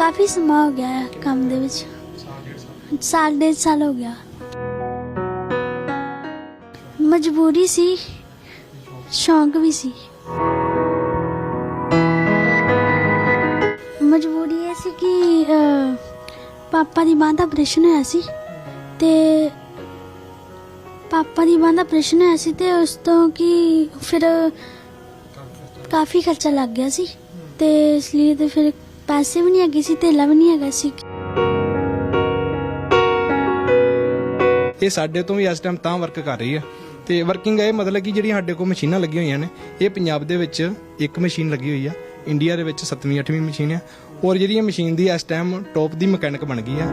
ਕਾਫੀ ਸਮਾਂ ਹੋ ਗਿਆ ਹੈ ਕੰਮ ਦੇ ਵਿੱਚ। ਸਾਲ ਡੇਢ ਸਾਲ ਹੋ ਗਿਆ। ਮਜਬੂਰੀ ਸੀ ਸ਼ੌਂਕ ਵੀ ਸੀ। ਮਜਬੂਰੀ ਇਹ ਸੀ ਕਿ ਅਹ, ਪਾਪਾ ਦੀ ਬਾਂਹ ਦਾ ਆਪਰੇਸ਼ਨ ਹੋਇਆ ਸੀ ਤੇ ਪਾਪਾ ਦੀ ਬਾਂਹ ਦਾ ਆਪਰੇਸ਼ਨ ਹੋਇਆ ਸੀ ਤੇ ਉਸ ਤੋਂ ਕਿ ਫਿਰ ਕਾਫੀ ਖਰਚਾ ਲੱਗ ਗਿਆ ਸੀ ਤੇ ਇਸ ਲਈ ਤੇ ਫਿਰ ਪੈਸੇ ਵੀ ਨਹੀਂ ਹੈਗੇ ਸੀ, ਧੇਲਾ ਵੀ ਨਹੀਂ ਹੈਗਾ ਸੀ। ਇਹ ਸਾਡੇ ਤੋਂ ਵੀ ਇਸ ਟਾਈਮ ਤਾਂ ਵਰਕ ਕਰ ਰਹੀ ਆ। ਤੇ ਵਰਕਿੰਗ ਇਹ ਮਤਲਬ ਕਿ ਜਿਹੜੀਆਂ ਸਾਡੇ ਕੋਲ ਮਸ਼ੀਨਾਂ ਲੱਗੀਆਂ ਹੋਈਆਂ ਨੇ, ਇਹ ਪੰਜਾਬ ਦੇ ਵਿੱਚ ਇੱਕ ਮਸ਼ੀਨ ਲੱਗੀ ਹੋਈ ਆ। ਇੰਡੀਆ ਦੇ ਵਿੱਚ 7ਵੀਂ 8ਵੀਂ ਮਸ਼ੀਨ ਆ। ਔਰ ਜਿਹੜੀ ਇਹ ਮਸ਼ੀਨ ਦੀ ਇਸ ਟਾਈਮ ਟੌਪ ਦੀ ਮਕੈਨਿਕ ਬਣ ਗਈ ਆ।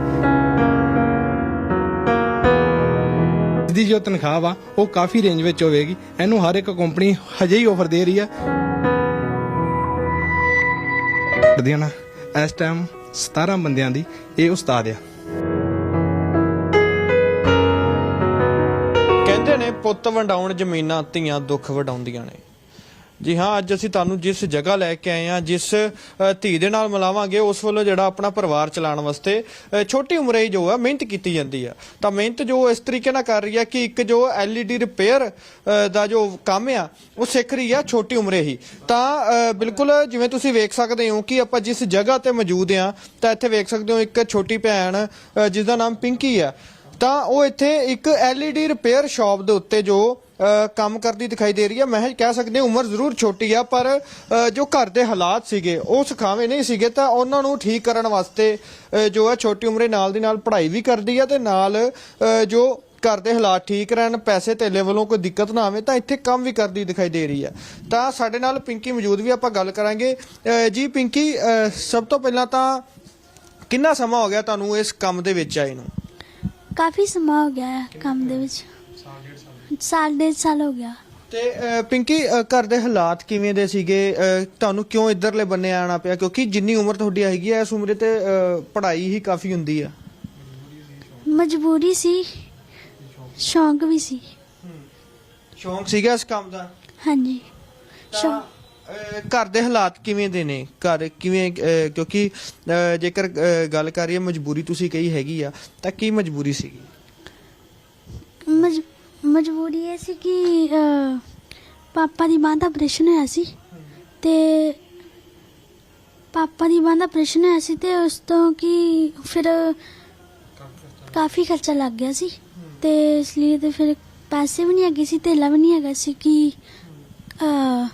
ਦੀ ਜੋ ਤਨਖਾਹ ਆ ਉਹ ਕਾਫੀ ਰੇਂਜ ਵਿੱਚ ਹੋਵੇਗੀ। ਇਹਨੂੰ ਹਰ ਇੱਕ ਕੰਪਨੀ ਹਜੇ ਹੀ ਆਫਰ ਦੇ ਰਹੀ ਆ। ਕਰਦੀਆਂ ਨਾ ਇਸ ਟਾਈਮ 17 ਬੰਦਿਆਂ ਦੀ ਇਹ ਉਸਤਾਦ ਆ। ਕਹਿੰਦੇ ਨੇ ਪੁੱਤ ਵੰਡਾਉਣ ਜ਼ਮੀਨਾਂ ਧੀਆਂ ਦੁੱਖ ਵਡਾਉਂਦੀਆਂ ਨੇ। ਜੀ ਹਾਂ ਅੱਜ ਅਸੀਂ ਤੁਹਾਨੂੰ ਜਿਸ ਜਗ੍ਹਾ ਲੈ ਕੇ ਆਏ ਹਾਂ ਜਿਸ ਧੀ ਦੇ ਨਾਲ ਮਿਲਾਵਾਂਗੇ ਉਸ ਵੱਲੋਂ ਜਿਹੜਾ ਆਪਣਾ ਪਰਿਵਾਰ ਚਲਾਉਣ ਵਾਸਤੇ ਛੋਟੀ ਉਮਰੇ ਹੀ ਜੋ ਹੈ ਮਿਹਨਤ ਕੀਤੀ ਜਾਂਦੀ ਆ ਤਾਂ ਮਿਹਨਤ ਜੋ ਇਸ ਤਰੀਕੇ ਨਾਲ ਕਰ ਰਹੀ ਹੈ ਕਿ ਇੱਕ ਜੋ ਐਲਈਡੀ ਰਿਪੇਅਰ ਦਾ ਜੋ ਕੰਮ ਆ ਉਹ ਸਿੱਖ ਰਹੀ ਆ ਛੋਟੀ ਉਮਰੇ ਹੀ। ਤਾਂ ਬਿਲਕੁਲ ਜਿਵੇਂ ਤੁਸੀਂ ਵੇਖ ਸਕਦੇ ਹੋ ਕਿ ਆਪਾਂ ਜਿਸ ਜਗ੍ਹਾ ਤੇ ਮੌਜੂਦ ਆ ਤਾਂ ਇੱਥੇ ਵੇਖ ਸਕਦੇ ਹੋ ਇੱਕ ਛੋਟੀ ਭੈਣ ਅ, ਜਿਸ ਦਾ ਨਾਮ ਪਿੰਕੀ ਆ ਤਾਂ ਉਹ ਇੱਥੇ ਇੱਕ LED ਰਿਪੇਅਰ ਸ਼ਾਪ ਦੇ ਉੱਤੇ ਜੋ ਕੰਮ ਕਰਦੀ ਦਿਖਾਈ ਦੇ ਰਹੀ ਹੈ ਮੈਂ ਕਹਿ ਸਕਦੇ ਹਾਂ ਉਮਰ ਜ਼ਰੂਰ ਛੋਟੀ ਆ, ਪਰ ਜੋ ਘਰ ਦੇ ਹਾਲਾਤ ਸੀਗੇ, ਉਹ ਸਿਖਾਵੇਂ ਨਹੀਂ ਸੀਗੇ, ਤਾਂ ਉਹਨਾਂ ਨੂੰ ਠੀਕ ਕਰਨ ਵਾਸਤੇ ਜੋ ਹੈ ਛੋਟੀ ਉਮਰੇ ਨਾਲ ਦੀ ਨਾਲ ਪੜ੍ਹਾਈ ਵੀ ਕਰਦੀ ਆ ਤੇ ਨਾਲ ਜੋ ਘਰ ਦੇ ਹਾਲਾਤ ਠੀਕ ਰਹਿਣ, ਪੈਸੇ ਧੇਲੇ ਵੱਲੋਂ ਕੋਈ ਦਿੱਕਤ ਨਾ ਆਵੇ, ਤਾਂ ਇੱਥੇ ਕੰਮ ਵੀ ਕਰਦੀ ਦਿਖਾਈ ਦੇ ਰਹੀ ਹੈ ਤਾਂ ਸਾਡੇ ਨਾਲ ਪਿੰਕੀ ਮੌਜੂਦ ਵੀ ਆਪਾਂ ਗੱਲ ਕਰਾਂਗੇ। ਜੀ ਪਿੰਕੀ ਸਭ ਤੋਂ ਪਹਿਲਾਂ ਤਾਂ ਕਿੰਨਾ ਸਮਾਂ ਹੋ ਗਿਆ ਤੁਹਾਨੂੰ ਇਸ ਕੰਮ ਦੇ ਵਿੱਚ ਆਏ ਨੂੰ? ਕਾਫੀ ਸਮਾਂ ਹੋ ਗਿਆ ਹੈ ਕੰਮ ਦੇ ਵਿੱਚ। ਸਾਲ ਡੇਢ ਸਾਲ ਹੋ ਗਿਆ। ਤੇ ਅਹ, ਪਿੰਕੀ ਅਹ, ਘਰ ਦੇ ਹਾਲਾਤ ਕਿਵੇਂ ਦੇ ਸੀਗੇ? ਅਹ, ਤੁਹਾਨੂੰ ਕਿਉਂ ਇਧਰਲੇ ਬੰਨੇ ਆਣਾ ਪਿਆ? ਕਿਉਂਕਿ ਜਿੰਨੀ ਉਮਰ ਤੁਹਾਡੀ ਹੈਗੀ ਹੈ ਇਸ ਉਮਰੇ ਤੇ ਅਹ, ਪੜ੍ਹਾਈ ਹੀ ਕਾਫੀ ਹੁੰਦੀ ਆ। ਮਜਬੂਰੀ ਸੀ। ਸ਼ੌਂਕ ਵੀ ਸੀ। ਸ਼ੌਂਕ ਸੀਗਾ ਇਸ ਕੰਮ ਦਾ? ਹਾਂਜੀ। ਤਾਂ ਸ਼ੌਂਕ ਅਹ, ਘਰ ਦੇ ਹਾਲਾਤ ਕਿਵੇਂ ਦੇ ਨੇ? ਘਰ ਕਿਵੇਂ ਅਹ, ਕਿਉਂਕਿ ਅਹ, ਜੇਕਰ ਅਹ, ਗੱਲ ਕਰੀਏ ਮਜਬੂਰੀ ਤੁਸੀਂ ਕਹੀ ਹੈਗੀ ਆ ਤਾਂ ਕੀ ਮਜਬੂਰੀ ਸੀਗੀ? ਮਜ ਮਜਬੂਰੀ ਇਹ ਸੀ ਕਿ ਅਹ, ਪਾਪਾ ਦੀ ਬਾਂਹ ਦਾ ਆਪਰੇਸ਼ਨ ਹੋਇਆ ਸੀ ਤੇ ਪਾਪਾ ਦੀ ਬਾਂਹ ਦਾ ਆਪਰੇਸ਼ਨ ਹੋਇਆ ਸੀ ਤੇ ਉਸ ਤੋਂ ਕਿ ਫਿਰ ਕਾਫੀ ਖਰਚਾ ਲੱਗ ਗਿਆ ਸੀ ਤੇ ਇਸ ਲਈ ਤੇ ਫਿਰ ਪੈਸੇ ਵੀ ਨਹੀਂ ਹੈਗੇ ਸੀ ਧੇਲਾ ਵੀ ਨਹੀਂ ਹੈਗਾ ਸੀ ਕਿ ਅਹ,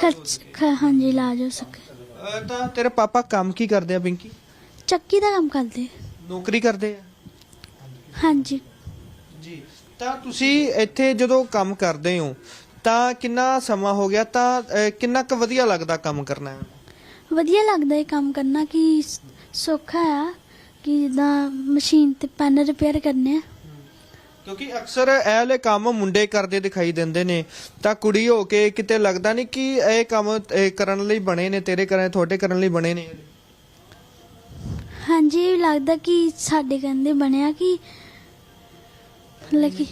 ਖਰਚ ਖ- ਹਾਂਜੀ ਇਲਾਜ ਹੋ ਸਕੇ। ਅਹ, ਤਾਂ ਤੇਰੇ ਪਾਪਾ ਕੰਮ ਕੀ ਕਰਦੇ ਆ ਪਿੰਕੀ? ਚੱਕੀ ਦਾ ਕੰਮ ਕਰਦੇ ਨੌਕਰੀ ਕਰਦੇ ਆ? ਹਾਂਜੀ। ਜੀ। ਤਾਂ ਤੁਸੀਂ ਇੱਥੇ ਜਦੋਂ ਕੰਮ ਕਰਦੇ ਹੋ ਤਾਂ ਕਿੰਨਾ ਸਮਾਂ ਹੋ ਗਿਆ? ਤਾਂ ਅਹ, ਕਿੰਨਾ ਕੁ ਵਧੀਆ ਲੱਗਦਾ ਕੰਮ ਕਰਨਾ? ਵਧੀਆ ਲੱਗਦਾ ਇਹ ਕੰਮ ਕਰਨਾ ਕਿ ਸ- ਸੌਖਾ ਆ ਕਿ ਜਿੱਦਾਂ ਮਸ਼ੀਨ ਤੇ ਪੈਨ ਰਿਪੇਅਰ ਕਰਨੇ ਆ। ਕਿਉਂਕਿ ਅਕਸਰ ਇਹ ਵਾਲੇ ਕੰਮ ਮੁੰਡੇ ਕਰਦੇ ਦਿਖਾਈ ਦਿੰਦੇ ਨੇ। ਤਾਂ ਕੁੜੀ ਹੋ ਕੇ ਕਿਤੇ ਲੱਗਦਾ ਨਹੀਂ ਕਿ ਇਹ ਕੰਮ ਇਹ ਕਰਨ ਲਈ ਬਣੇ ਨੇ ਤੇਰੇ ਕਰਨ ਤੁਹਾਡੇ ਕਰਨ ਲਈ ਬਣੇ ਨੇ? ਹਾਂਜੀ ਲੱਗਦਾ ਕਿ ਸਾਡੇ ਕਹਿੰਦੇ ਬਣਿਆ ਕਿ ਲੱਗੀ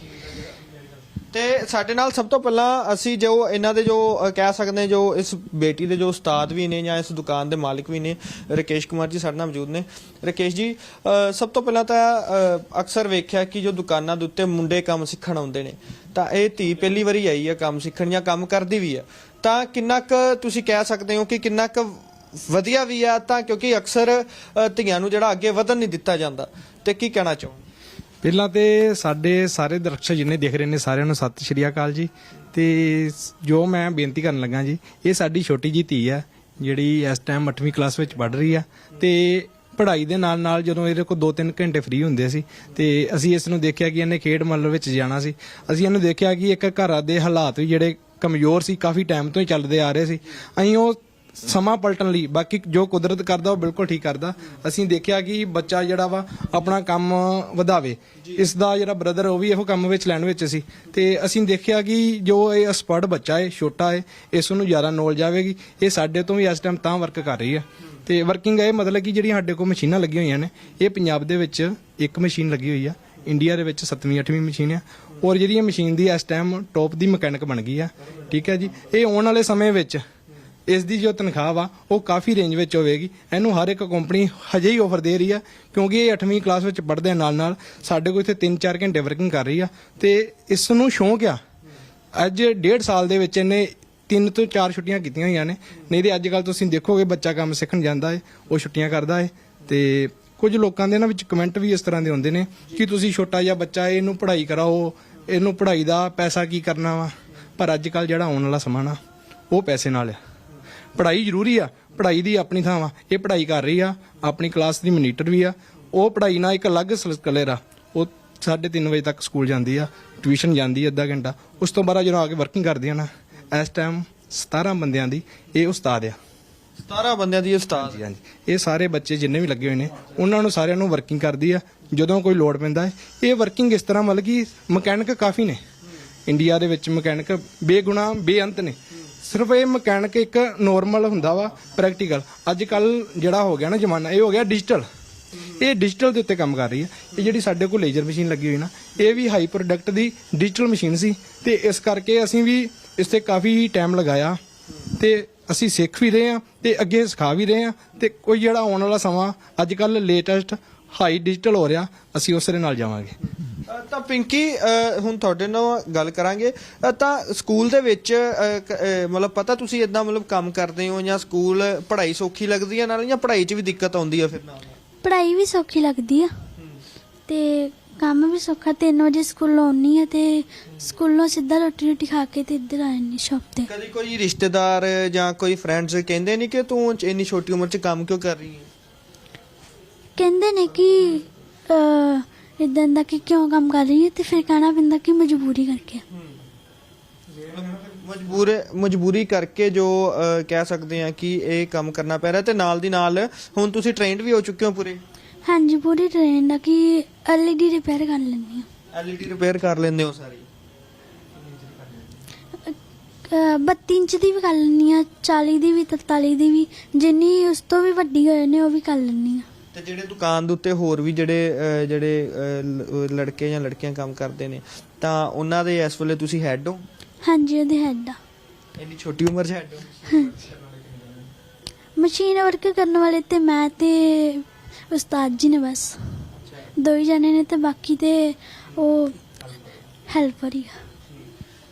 ਤੇ ਸਾਡੇ ਨਾਲ ਸਭ ਤੋਂ ਪਹਿਲਾਂ ਅਸੀਂ ਜੋ ਇਹਨਾਂ ਦੇ ਜੋ ਅਹ, ਕਹਿ ਸਕਦੇ ਹਾਂ ਜੋ ਇਸ ਬੇਟੀ ਦੇ ਜੋ ਉਸਤਾਦ ਵੀ ਨੇ ਜਾਂ ਇਸ ਦੁਕਾਨ ਦੇ ਮਾਲਕ ਵੀ ਨੇ ਰਕੇਸ਼ ਕੁਮਾਰ ਜੀ ਸਾਡੇ ਨਾਲ ਮੌਜੂਦ ਨੇ। ਰਕੇਸ਼ ਜੀ ਅਹ, ਸਭ ਤੋਂ ਪਹਿਲਾਂ ਤਾਂ ਅਹ, ਅਕਸਰ ਵੇਖਿਆ ਕਿ ਜੋ ਦੁਕਾਨਾਂ ਦੇ ਉੱਤੇ ਮੁੰਡੇ ਕੰਮ ਸਿੱਖਣ ਆਉਂਦੇ ਨੇ ਤਾਂ ਇਹ ਧੀ ਪਹਿਲੀ ਵਾਰੀ ਆਈ ਹੈ ਕੰਮ ਸਿੱਖਣ ਜਾਂ ਕੰਮ ਕਰਦੀ ਵੀ ਹੈ ਤਾਂ ਕਿੰਨਾ ਕੁ ਤੁਸੀਂ ਕਹਿ ਸਕਦੇ ਹੋ ਕਿ ਕਿੰਨਾ ਕੁ ਵਧੀਆ ਵੀ ਆ ਤਾਂ ਕਿਉਂਕਿ ਅਕਸਰ ਅਹ, ਧੀਆਂ ਨੂੰ ਜਿਹੜਾ ਅੱਗੇ ਵਧਣ ਨਹੀਂ ਦਿੱਤਾ ਜਾਂਦਾ। ਤੇ ਕੀ ਕਹਿਣਾ ਚਾਹੋ ਪਹਿਲਾਂ ਤੇ ਸਾਡੇ ਸਾਰੇ ਦਰਸ਼ਕ ਜਿੰਨੇ ਦੇਖ ਰਹੇ ਨੇ ਸਾਰਿਆਂ ਨੂੰ ਸਤਿ ਸ਼੍ਰੀ ਅਕਾਲ ਜੀ। ਤੇ ਜੋ ਮੈਂ ਬੇਨਤੀ ਕਰਨ ਲੱਗਾ ਜੀ, ਇਹ ਸਾਡੀ ਛੋਟੀ ਜੀ ਧੀ ਆ, ਜਿਹੜੀ ਇਸ ਟਾਈਮ 8ਵੀਂ ਕਲਾਸ ਵਿੱਚ ਪੜ੍ਹ ਰਹੀ ਆ। ਤੇ ਪੜ੍ਹਾਈ ਦੇ ਨਾਲ ਨਾਲ ਜਦੋਂ ਇਹਦੇ ਕੋਲ 2-3 ਘੰਟੇ ਫ੍ਰੀ ਹੁੰਦੇ ਸੀ, ਤੇ ਅਸੀਂ ਇਸ ਨੂੰ ਦੇਖਿਆ ਕਿ ਇਹਨੇ ਖੇਡ ਮੱਲ ਵਿੱਚ ਜਾਣਾ ਸੀ। ਅਸੀਂ ਇਹਨੂੰ ਦੇਖਿਆ ਕਿ ਇੱਕ ਘਰਾਂ ਦੇ ਹਾਲਾਤ ਵੀ ਜਿਹੜੇ ਕਮਜ਼ੋਰ ਸੀ, ਕਾਫੀ ਟਾਈਮ ਤੋਂ ਹੀ ਚੱਲਦੇ ਆ ਰਹੇ ਸੀ। ਅਸੀਂ ਉਹ ਸਮਾਂ ਪਲਟਣ ਲਈ। ਬਾਕੀ ਜੋ ਕੁਦਰਤ ਕਰਦਾ ਉਹ ਬਿਲਕੁਲ ਠੀਕ ਕਰਦਾ। ਅਸੀਂ ਦੇਖਿਆ ਕਿ ਬੱਚਾ ਜਿਹੜਾ ਵਾ ਆਪਣਾ ਕੰਮ ਵਧਾਵੇ। ਇਸ ਦਾ ਜਿਹੜਾ ਬ੍ਰਦਰ ਉਹ ਵੀ ਇਹੋ ਕੰਮ ਵਿੱਚ ਲੈਣ ਵਿੱਚ ਸੀ। ਤੇ ਅਸੀਂ ਦੇਖਿਆ ਕਿ ਜੋ ਇਹ ਅਸਪੜ ਬੱਚਾ ਹੈ ਛੋਟਾ ਹੈ ਇਸ ਨੂੰ ਜ਼ਿਆਦਾ ਨੌਲੇਜ ਆਵੇਗੀ। ਇਹ ਸਾਡੇ ਤੋਂ ਵੀ ਇਸ ਟਾਈਮ ਤਾਂ ਵਰਕ ਕਰ ਰਹੀ ਹੈ ਤੇ ਵਰਕਿੰਗ ਇਹ ਮਤਲਬ ਕਿ ਜਿਹੜੀਆਂ ਸਾਡੇ ਕੋਲ ਮਸ਼ੀਨਾਂ ਲੱਗੀਆਂ ਹੋਈਆਂ ਨੇ ਇਹ ਪੰਜਾਬ ਦੇ ਵਿੱਚ ਇੱਕ ਮਸ਼ੀਨ ਲੱਗੀ ਹੋਈ ਆ। ਇੰਡੀਆ ਦੇ ਵਿੱਚ 7ਵੀਂ 8ਵੀਂ ਮਸ਼ੀਨ ਆ। ਔਰ ਜਿਹੜੀ ਇਹ ਮਸ਼ੀਨ ਦੀ ਇਸ ਟਾਈਮ ਟੌਪ ਦੀ ਮਕੈਨਿਕ ਬਣ ਗਈ ਆ। ਠੀਕ ਹੈ ਜੀ। ਇਹ ਆਉਣ ਵਾਲੇ ਸਮੇਂ ਵਿੱਚ ਇਸ ਦੀ ਜੋ ਤਨਖਾਹ ਵਾ ਉਹ ਕਾਫੀ ਰੇਂਜ ਵਿੱਚ ਹੋਵੇਗੀ। ਇਹਨੂੰ ਹਰ ਇੱਕ ਕੰਪਨੀ ਹਜੇ ਹੀ ਆਫਰ ਦੇ ਰਹੀ ਆ ਕਿਉਂਕਿ ਇਹ 8ਵੀਂ ਕਲਾਸ ਵਿੱਚ ਪੜ੍ਹਦੇ ਨਾਲ ਨਾਲ ਸਾਡੇ ਕੋਲ ਇੱਥੇ 3-4 ਘੰਟੇ ਵਰਕਿੰਗ ਕਰ ਰਹੀ ਆ ਤੇ ਇਸ ਨੂੰ ਸ਼ੌਂਕ ਆ। ਅੱਜ ਡੇਢ ਸਾਲ ਦੇ ਵਿੱਚ ਇਹਨੇ ਤਿੰਨ ਤੋਂ ਚਾਰ ਛੁੱਟੀਆਂ ਕੀਤੀਆਂ ਹੋਈਆਂ ਨੇ। ਨਹੀਂ ਤੇ ਅੱਜ ਕੱਲ ਤੁਸੀਂ ਦੇਖੋਗੇ ਬੱਚਾ ਕੰਮ ਸਿੱਖਣ ਜਾਂਦਾ ਹੈ ਉਹ ਛੁੱਟੀਆਂ ਕਰਦਾ ਹੈ ਤੇ ਕੁਝ ਲੋਕਾਂ ਦੇ ਨਾ ਵਿੱਚ ਕਮੈਂਟ ਵੀ ਇਸ ਤਰ੍ਹਾਂ ਦੇ ਹੁੰਦੇ ਨੇ ਕਿ ਤੁਸੀਂ ਛੋਟਾ ਜਿਹਾ ਬੱਚਾ ਹੈ, ਇਹਨੂੰ ਪੜ੍ਹਾਈ ਕਰਾਓ ਇਹਨੂੰ ਪੜ੍ਹਾਈ ਦਾ ਪੈਸਾ ਕੀ ਕਰਨਾ ਵਾ। ਪਰ ਅੱਜ ਕੱਲ ਜਿਹੜਾ ਆਉਣ ਵਾਲਾ ਸਮਾਂ ਨਾ ਉਹ ਪੈਸੇ ਨਾਲ ਆ। ਪੜ੍ਹਾਈ ਜ਼ਰੂਰੀ ਆ ਪੜ੍ਹਾਈ ਦੀ ਆਪਣੀ ਥਾਂ ਵਾ। ਇਹ ਪੜ੍ਹਾਈ ਕਰ ਰਹੀ ਆ ਆਪਣੀ ਕਲਾਸ ਦੀ ਮੋਨੀਟਰ ਵੀ ਆ। ਉਹ ਪੜ੍ਹਾਈ ਨਾਲ ਇੱਕ ਅਲੱਗ ਸਿਲਸਿਲੇ ਆ। ਉਹ 3:30 ਵਜੇ ਤੱਕ ਸਕੂਲ ਜਾਂਦੀ ਆ ਟਿਊਸ਼ਨ ਜਾਂਦੀ ਆ ਅੱਧਾ ਘੰਟਾ। ਉਸ ਤੋਂ ਬਾਅਦ ਜਦੋਂ ਆ ਕੇ ਵਰਕਿੰਗ ਕਰਦੀ ਆ ਨਾ ਇਸ ਟਾਈਮ 17 ਬੰਦਿਆਂ ਦੀ ਇਹ ਉਸਤਾਦ ਆ। 17 ਬੰਦਿਆਂ ਦੀ ਉਸਤਾਦ? ਜੀ ਹਾਂਜੀ। ਇਹ ਸਾਰੇ ਬੱਚੇ ਜਿੰਨੇ ਵੀ ਲੱਗੇ ਹੋਏ ਨੇ ਉਹਨਾਂ ਨੂੰ ਸਾਰਿਆਂ ਨੂੰ ਵਰਕਿੰਗ ਕਰਦੀ ਆ। ਜਦੋਂ ਕੋਈ ਲੋਡ ਪੈਂਦਾ ਹੈ ਇਹ ਵਰਕਿੰਗ ਇਸ ਤਰ੍ਹਾਂ ਮਤਲਬ ਕਿ ਮਕੈਨਿਕ ਕਾਫੀ ਨੇ। ਇੰਡੀਆ ਦੇ ਵਿੱਚ ਮਕੈਨਿਕ ਬੇਗੁਣਾ ਬੇਅੰਤ ਨੇ। ਸਿਰਫ ਇਹ ਮਕੈਨਿਕ ਇੱਕ ਨੋਰਮਲ ਹੁੰਦਾ ਵਾ ਪ੍ਰੈਕਟੀਕਲ ਅੱਜ ਕੱਲ ਜਿਹੜਾ ਹੋ ਗਿਆ ਨਾ ਜ਼ਮਾਨਾ, ਇਹ ਹੋ ਗਿਆ ਡਿਜੀਟਲ ਇਹ ਡਿਜੀਟਲ ਦੇ ਉੱਤੇ ਕੰਮ ਕਰ ਰਹੀ ਹੈ। ਇਹ ਜਿਹੜੀ ਸਾਡੇ ਕੋਲ ਲੇਜ਼ਰ ਮਸ਼ੀਨ ਲੱਗੀ ਹੋਈ ਨਾ, ਇਹ ਵੀ ਹਾਈ ਪ੍ਰੋਡਕਟ ਦੀ ਡਿਜੀਟਲ ਮਸ਼ੀਨ ਸੀ। ਤੇ ਇਸ ਕਰਕੇ ਅਸੀਂ ਵੀ ਇਸ ਤੇ ਕਾਫੀ ਟਾਈਮ ਲਗਾਇਆ। ਤੇ ਅਸੀਂ ਸਿੱਖ ਵੀ ਰਹੇ ਹਾਂ ਤੇ ਅੱਗੇ ਸਿਖਾ ਵੀ ਰਹੇ ਹਾਂ। ਤੇ ਕੋਈ ਜਿਹੜਾ ਆਉਣ ਵਾਲਾ ਸਮਾਂ, ਅੱਜ ਕੱਲ ਲੇਟੈਸਟ ਹਾਈ ਡਿਜੀਟਲ ਹੋ ਰਿਹਾ, ਅਸੀਂ ਉਸ ਦੇ ਨਾਲ ਜਾਵਾਂਗੇ। ਤਾਂ ਪਿੰਕੀ ਅ, ਹੁਣ ਤੁਹਾਡੇ ਨਾਲ ਗੱਲ ਕਰਾਂਗੇ। ਅ, ਤਾਂ ਸਕੂਲ ਦੇ ਵਿੱਚ ਅ, ਕ- ਅ, ਮਤਲਬ ਪਤਾ ਤੁਸੀਂ ਇਦਾਂ ਮਤਲਬ ਕੰਮ ਕਰਦੇ ਹੋ ਜਾਂ ਸਕੂਲ ਪੜ੍ਹਾਈ ਸੌਖੀ ਲੱਗਦੀ ਹੈ ਨਾਲ ਜਾਂ ਪੜ੍ਹਾਈ 'ਚ ਵੀ ਦਿੱਕਤ ਆਉਂਦੀ ਹੈ ਫਿਰ? ਨਾਲ ਪੜ੍ਹਾਈ ਵੀ ਸੌਖੀ ਲੱਗਦੀ ਆ। ਤੇ ਕੰਮ ਵੀ ਸੌਖਾ 3 ਵਜੇ ਸਕੂਲੋਂ ਆਉਣੀ ਆ ਤੇ ਸਕੂਲੋਂ ਸਿੱਧਾ ਰੋਟੀ ਰੋਟੀ ਖਾ ਕੇ ਤੇ ਇੱਧਰ ਆ ਜਾਂਦੀ ਸ਼ਾਪ ਤੇ। ਕਦੀ ਕੋਈ ਰਿਸ਼ਤੇਦਾਰ ਜਾਂ ਕੋਈ ਫਰੈਂਡਸ ਕਹਿੰਦੇ ਨਹੀਂ ਕਿ ਤੂੰ ਇੰਨੀ ਛੋਟੀ ਉਮਰ 'ਚ ਕੰਮ ਕਿਉਂ ਕਰ ਰਹੀ ਹੈ? ਕਹਿੰਦੇ ਨੇ ਕਿ ਇਦਾਂ ਦਾ ਕਿ ਕਿਉਂ ਕੰਮ ਕਰ ਰਹੀ ਹੈ ਤੇ ਫਿਰ ਕਹਿਣਾ ਪੈਂਦਾ ਕਿ ਮਜਬੂਰੀ ਕਰਕੇ। ਮਜਬੂਰ ਮਜਬੂਰੀ ਕਰਕੇ ਜੋ ਕਹਿ ਸਕਦੇ ਆ ਕਿ ਇਹ ਕੰਮ ਕਰਨਾ ਪੈ ਰਿਹਾ ਤੇ ਨਾਲ ਦੀ ਨਾਲ ਹੁਣ ਤੁਸੀਂ ਟ੍ਰੇਨਡ ਵੀ ਹੋ ਚੁੱਕੇ ਹੋ ਪੂਰੇ? ਹਾਂਜੀ ਪੂਰੀ ਟ੍ਰੇਨ ਦਾ ਕਿ ਐਲਈਡੀ ਰਿਪੇਅਰ ਕਰ ਲੈਂਦੀ ਆ ਐਲਈਡੀ ਰਿਪੇਅਰ ਕਰ ਲੈਂਦੇ ਹੋ ਸਾਰੀ? ਅਹ 32 ਇੰਚ ਦੀ ਵੀ ਕਰ ਲੈਂਦੀ ਆ 40 ਦੀ ਵੀ 43 ਦੀ ਵੀ ਜਿੰਨੀ ਉਸ ਤੋਂ ਵੀ ਵੱਡੀ ਹੋਏ ਨੇ ਉਹ ਵੀ ਕਰ ਲੈਂਦੀ ਆ ਤੇ ਜਿਹੜੇ ਦੁਕਾਨ ਦੇ ਉੱਤੇ ਹੋਰ ਵੀ ਜਿਹੜੇ ਜਿਹੜੇ ਲੜਕੇ ਜਾਂ ਲੜਕੀਆਂ ਕੰਮ ਕਰਦੇ ਨੇ ਤਾਂ ਉਹਨਾਂ ਦੇ ਇਸ ਵੇਲੇ ਤੁਸੀਂ ਹੈੱਡ ਹੋ? ਹਾਂਜੀ ਉਹਦੇ ਹੈਡ ਆ। ਇੰਨੀ ਛੋਟੀ ਉਮਰ 'ਚ ਹੈੱਡ ਹੋ? ਮਸ਼ੀਨ ਵਰਕ ਕਰਨ ਵਾਲੇ ਤੇ ਮੈਂ ਤੇ ਉਸਤਾਦ ਜੀ ਨੇ ਬਸ। ਦੋ ਹੀ ਜਣੇ ਨੇ ਤੇ ਬਾਕੀ ਤੇ ਉਹ ਹੈਲਪਰ ਹੀ ਆ।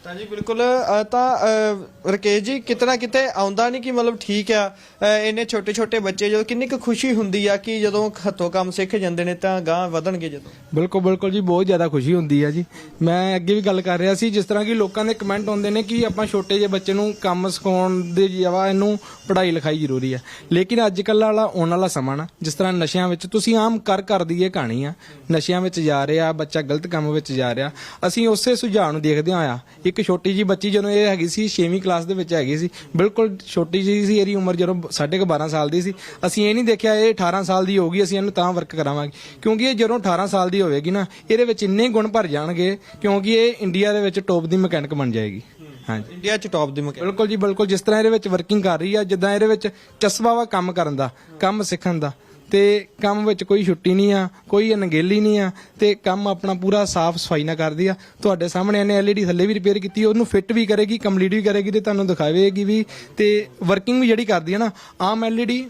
ਤਾਂ ਜੀ ਬਿਲਕੁਲ। ਅਹ, ਤਾਂ ਅਹ, ਰਕੇਸ਼ ਜੀ ਕਿਤਨਾ ਕਿਤੇ ਆਉਂਦਾ ਨਹੀਂ ਕਿ ਮਤਲਬ ਠੀਕ ਆ। ਅਹ, ਇੰਨੇ ਛੋਟੇ ਛੋਟੇ ਬੱਚੇ ਜਦੋਂ ਕਿੰਨੀ ਕੁ ਖੁਸ਼ੀ ਹੁੰਦੀ ਆ ਕਿ ਜਦੋਂ ਹੱਥੋਂ ਕੰਮ ਸਿੱਖ ਜਾਂਦੇ ਨੇ ਤਾਂ ਗਾਂ ਵਧਣਗੇ ਜਦੋਂ? ਬਿਲਕੁਲ ਬਿਲਕੁਲ ਜੀ ਬਹੁਤ ਜ਼ਿਆਦਾ ਖੁਸ਼ੀ ਹੁੰਦੀ ਹੈ ਜੀ। ਮੈਂ ਅੱਗੇ ਵੀ ਗੱਲ ਕਰ ਰਿਹਾ ਸੀ ਜਿਸ ਤਰ੍ਹਾਂ ਕਿ ਲੋਕਾਂ ਦੇ ਕਮੈਂਟ ਆਉਂਦੇ ਨੇ ਕਿ ਆਪਾਂ ਛੋਟੇ ਜਿਹੇ ਬੱਚੇ ਨੂੰ ਕੰਮ ਸਿਖਾਉਣ ਦੇ ਜਵਾ ਇਹਨੂੰ ਪੜ੍ਹਾਈ ਲਿਖਾਈ ਜ਼ਰੂਰੀ ਹੈ ਲੇਕਿਨ ਅੱਜ ਕੱਲ੍ਹ ਵਾਲਾ ਆਉਣ ਵਾਲਾ ਸਮਾਂ ਨਾ ਜਿਸ ਤਰ੍ਹਾਂ ਨਸ਼ਿਆਂ ਵਿੱਚ ਤੁਸੀਂ ਆਮ ਕਰ ਕਰ ਦੀ ਇਹ ਕਹਾਣੀ ਆ। ਨਸ਼ਿਆਂ ਵਿੱਚ ਜਾ ਰਿਹਾ ਬੱਚਾ ਗਲਤ ਕੰਮ ਵਿੱਚ ਜਾ ਰਿਹਾ। ਅਸੀਂ ਉਸੇ ਸੁਝਾਅ ਨੂੰ ਦੇਖਦੇ ਆ। ਇੱਕ ਛੋਟੀ ਜੀ ਬੱਚੀ ਜਦੋਂ ਇਹ ਹੈਗੀ ਸੀ 6ਵੀਂ ਕਲਾਸ ਦੇ ਵਿੱਚ ਹੈਗੀ ਸੀ ਬਿਲਕੁਲ ਛੋਟੀ ਜੀ ਸੀ ਇਹਦੀ ਉਮਰ ਜਦੋਂ ਸਾਢੇ ਕੁ 12 ਸਾਲ ਦੀ ਸੀ। ਅਸੀਂ ਇਹ ਨਹੀਂ ਦੇਖਿਆ ਇਹ 18 ਸਾਲ ਦੀ ਹੋਊਗੀ ਅਸੀਂ ਇਹਨੂੰ ਤਾਂ ਵਰਕ ਕਰਾਵਾਂਗੇ। ਕਿਉਂਕਿ ਇਹ ਜਦੋਂ 18 ਸਾਲ ਦੀ ਹੋਵੇਗੀ ਨਾ ਇਹਦੇ ਵਿੱਚ ਇੰਨੇ ਗੁਣ ਭਰ ਜਾਣਗੇ ਕਿਉਂਕਿ ਇਹ ਇੰਡੀਆ ਦੇ ਵਿੱਚ ਟੌਪ ਦੀ ਮਕੈਨਿਕ ਬਣ ਜਾਏਗੀ। ਹਾਂਜੀ। ਇੰਡੀਆ 'ਚ ਟੌਪ ਦੀ ਮਕੈਨਿਕ ਬਿਲਕੁਲ ਜੀ ਬਿਲਕੁਲ ਜਿਸ ਤਰ੍ਹਾਂ ਇਹਦੇ ਵਿੱਚ ਵਰਕਿੰਗ ਕਰ ਰਹੀ ਆ ਜਿੱਦਾਂ ਇਹਦੇ ਵਿੱਚ ਚਸਬਾ ਵਾ ਕੰਮ ਕਰਨ ਦਾ ਕੰਮ ਸਿੱਖਣ ਦਾ। ਤੇ ਕੰਮ ਵਿੱਚ ਕੋਈ ਛੁੱਟੀ ਨਹੀਂ ਆ, ਕੋਈ ਅਣਗੇਲੀ ਨਹੀਂ ਆ, ਤੇ ਕੰਮ ਆਪਣਾ ਪੂਰਾ ਸਾਫ਼ ਸਫ਼ਾਈ ਨਾਲ ਕਰਦੀ ਆ। ਤੁਹਾਡੇ ਸਾਹਮਣੇ ਇਹਨੇ ਐਲਈਡੀ ਥੱਲੇ ਵੀ ਰਿਪੇਅਰ ਕੀਤੀ, ਉਹਨੂੰ ਫਿੱਟ ਵੀ ਕਰੇਗੀ ਕੰਪਲੀਟ ਵੀ ਕਰੇਗੀ ਤੇ ਤੁਹਾਨੂੰ ਦਿਖਾਵੇਗੀ ਵੀ, ਤੇ ਵਰਕਿੰਗ ਵੀ ਜਿਹੜੀ ਕਰਦੀ ਆ ਨਾ, ਆਮ ਐਲਈਡੀ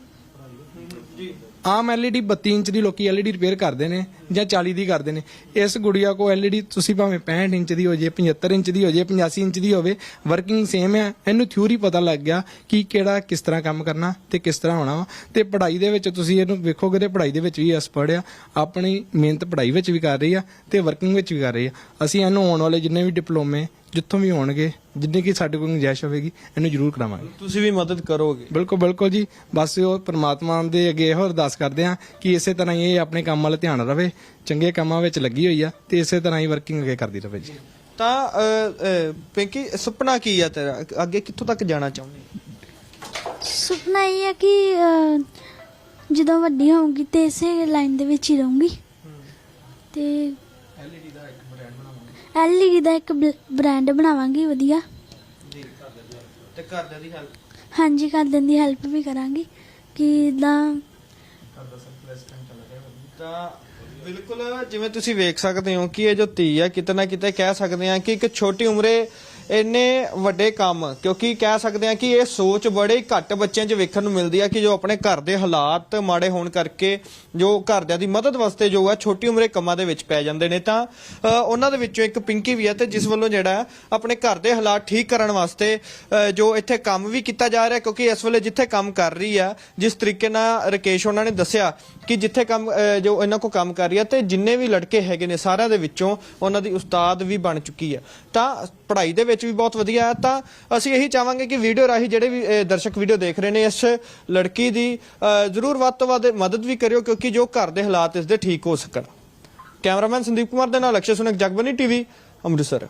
ਆਮ ਐਲਈਡੀ 32 ਇੰਚ ਦੀ ਲੋਕੀ ਐਲਈਡੀ ਰਿਪੇਅਰ ਕਰਦੇ ਨੇ। ਜਾਂ 40 ਦੀ ਕਰਦੇ ਨੇ। ਇਸ ਗੁੜੀਆ ਕੋ ਐਲਈਡੀ ਤੁਸੀਂ ਭਾਵੇਂ 65 ਇੰਚ ਦੀ ਹੋ ਜੇ 75 ਇੰਚ ਦੀ ਹੋ ਜੇ 85 ਇੰਚ ਦੀ ਹੋਵੇ ਵਰਕਿੰਗ ਸੇਮ ਹੈ। ਇਹਨੂੰ ਥਿਊਰੀ ਪਤਾ ਲੱਗ ਗਿਆ ਕਿ ਕਿਹੜਾ ਕਿਸ ਤਰ੍ਹਾਂ ਕੰਮ ਕਰਨਾ ਤੇ ਕਿਸ ਤਰ੍ਹਾਂ ਹੋਣਾ ਤੇ ਪੜ੍ਹਾਈ ਦੇ ਵਿੱਚ ਤੁਸੀਂ ਇਹਨੂੰ ਵੇਖੋਗੇ ਤੇ ਪੜ੍ਹਾਈ ਦੇ ਵਿੱਚ ਵੀ ਐਕਸਪਰਟ ਆ। ਆਪਣੀ ਮਿਹਨਤ ਪੜ੍ਹਾਈ ਵਿੱਚ ਵੀ ਕਰ ਰਹੀ ਆ ਤੇ ਵਰਕਿੰਗ ਵਿੱਚ ਵੀ ਕਰ ਰਹੀ ਆ। ਅਸੀਂ ਇਹਨੂੰ ਆਉਣ ਵਾਲੇ ਜਿੰਨੇ ਵੀ ਡਿਪਲੋਮੇ ਜਿੱਥੋਂ ਵੀ ਹੋਣਗੇ ਜਿੰਨੇ ਕੀ ਸਾਡੇ ਕੋਲ ਗੁੰਜਾਇਸ਼ ਹੋਵੇਗੀ ਇਹਨੂੰ ਜ਼ਰੂਰ ਕਰਾਵਾਂਗੇ। ਤੁਸੀਂ ਵੀ ਮਦਦ ਕਰੋਗੇ। ਬਿਲਕੁਲ ਬਿਲਕੁਲ ਜੀ। ਬਸ ਉਹ ਪ੍ਰਮਾਤਮਾ ਦੇ ਅੱਗੇ ਇਹੋ ਅਰਦਾਸ ਕਰਦੇ ਆ ਕਿ ਇਸੇ ਤਰ੍ਹਾਂ ਹੀ ਇਹ ਆਪਣੇ ਕੰਮ ਵੱਲ ਧਿਆਨ ਰਵੇ ਚੰਗੇ ਕੰਮਾਂ ਵਿੱਚ ਲੱਗੀ ਹੋਈ ਆ ਤੇ ਇਸੇ ਤਰ੍ਹਾਂ ਹੀ ਵਰਕਿੰਗ ਅੱਗੇ ਕਰਦੀ ਰਵੇ ਜੀ। ਤਾਂ ਪਿੰਕੀ ਸੁਪਨਾ ਕੀ ਆ ਤੇਰਾ? ਅੱਗੇ ਕਿੱਥੋਂ ਤੱਕ ਜਾਣਾ ਚਾਹੁੰਦੀ ਸੁਪਨਾ ਇਹ ਹੈ ਕਿ ਅਹ, ਜਦੋਂ ਵੱਡੀ ਹੋਊਂਗੀ ਤੇ ਇਸੇ ਲਾਈਨ ਦੇ ਵਿੱਚ ਹੀ ਰਹੂੰਗੀ। ਤੇ ਐਲਈਡੀ ਦਾ ਇੱਕ ਬ੍ਰਾਂਡ ਬਣਾਵਾਂਗੀ ਵਧੀਆ। ਜੀ ਤੇ ਘਰਦਿਆਂ ਦੀ ਹੈਲਪ ਹਾਂਜੀ ਘਰਦਿਆਂ ਦੀ ਹੈਲਪ ਵੀ ਕਰਾਂਗੀ ਕਿ ਇਦਾਂ ਤਾਂ ਬਿਲਕੁਲ, ਜਿਵੇਂ ਤੁਸੀਂ ਵੇਖ ਸਕਦੇ ਹੋ ਕਿ ਇਹ ਜੋ ਧੀ ਹੈ, ਕਿਤੇ ਨਾ ਕਿਤੇ ਕਹਿ ਸਕਦੇ ਆ ਕਿ ਇੱਕ ਛੋਟੀ ਉਮਰੇ ਇੰਨੇ ਵੱਡੇ ਕੰਮ, ਕਿਉਂਕਿ ਕਹਿ ਸਕਦੇ ਆ ਕਿ ਇਹ ਸੋਚ ਬੜੇ ਹੀ ਘੱਟ ਬੱਚਿਆਂ 'ਚ ਵੇਖਣ ਨੂੰ ਮਿਲਦੀ ਆ ਕਿ ਜੋ ਆਪਣੇ ਘਰ ਦੇ ਹਾਲਾਤ ਮਾੜੇ ਹੋਣ ਕਰਕੇ ਜੋ ਘਰਦਿਆਂ ਦੀ ਮਦਦ ਵਾਸਤੇ ਜੋ ਹੈ ਛੋਟੀ ਉਮਰੇ ਕੰਮਾਂ ਦੇ ਵਿੱਚ ਪੈ ਜਾਂਦੇ ਨੇ ਤਾਂ ਉਹਨਾਂ ਦੇ ਵਿੱਚੋਂ ਇੱਕ ਪਿੰਕੀ ਵੀ ਹੈ ਤੇ ਜਿਸ ਵੱਲੋਂ ਜਿਹੜਾ ਆਪਣੇ ਘਰ ਦੇ ਹਾਲਾਤ ਠੀਕ ਕਰਨ ਵਾਸਤੇ ਜੋ ਇੱਥੇ ਕੰਮ ਵੀ ਕੀਤਾ ਜਾ ਰਿਹਾ ਕਿਉਂਕਿ ਇਸ ਵੇਲੇ ਜਿੱਥੇ ਕੰਮ ਕਰ ਰਹੀ ਆ, ਜਿਸ ਤਰੀਕੇ ਨਾਲ ਰਕੇਸ਼ ਉਹਨਾਂ ਨੇ ਦੱਸਿਆ ਕਿ ਜਿੱਥੇ ਕੰਮ ਜੋ ਇਹਨਾਂ ਕੋ ਕੰਮ ਕਰ ਰਹੀ ਆ ਤੇ ਜਿੰਨੇ ਵੀ ਲੜਕੇ ਹੈਗੇ ਨੇ ਸਾਰਿਆਂ ਦੇ ਵਿੱਚੋਂ ਉਹਨਾਂ ਦੀ ਉਸਤਾਦ ਵੀ ਬਣ ਚੁੱਕੀ ਆ। ਤਾਂ ਪੜ੍ਹਾਈ ਦੇ ਵਿੱਚ ਵੀ ਬਹੁਤ ਵਧੀਆ ਹੈ। ਤਾਂ ਅਸੀਂ ਇਹੀ ਚਾਹਾਂਗੇ ਕਿ ਵੀਡੀਓ ਰਾਹੀਂ ਜਿਹੜੇ ਵੀ ਅ, ਦਰਸ਼ਕ ਵੀਡੀਓ ਦੇਖ ਰਹੇ ਨੇ ਇਸ ਲੜਕੀ ਦੀ ਜ਼ਰੂਰ ਵੱਧ ਤੋਂ ਵੱਧ ਮਦਦ ਵੀ ਕਰਿਓ ਕਿਉਂਕਿ ਜੋ ਘਰ ਦੇ ਹਾਲਾਤ ਇਸ ਦੇ ਠੀਕ ਹੋ ਸਕਣ। ਕੈਮਰਾਮੈਨ ਸੰਦੀਪ ਕੁਮਾਰ ਦੇ ਨਾਲ ਅਕਸ਼ੇ ਸੁਨਕ ਜਗਬਨੀ ਟੀਵੀ ਅੰਮ੍ਰਿਤਸਰ।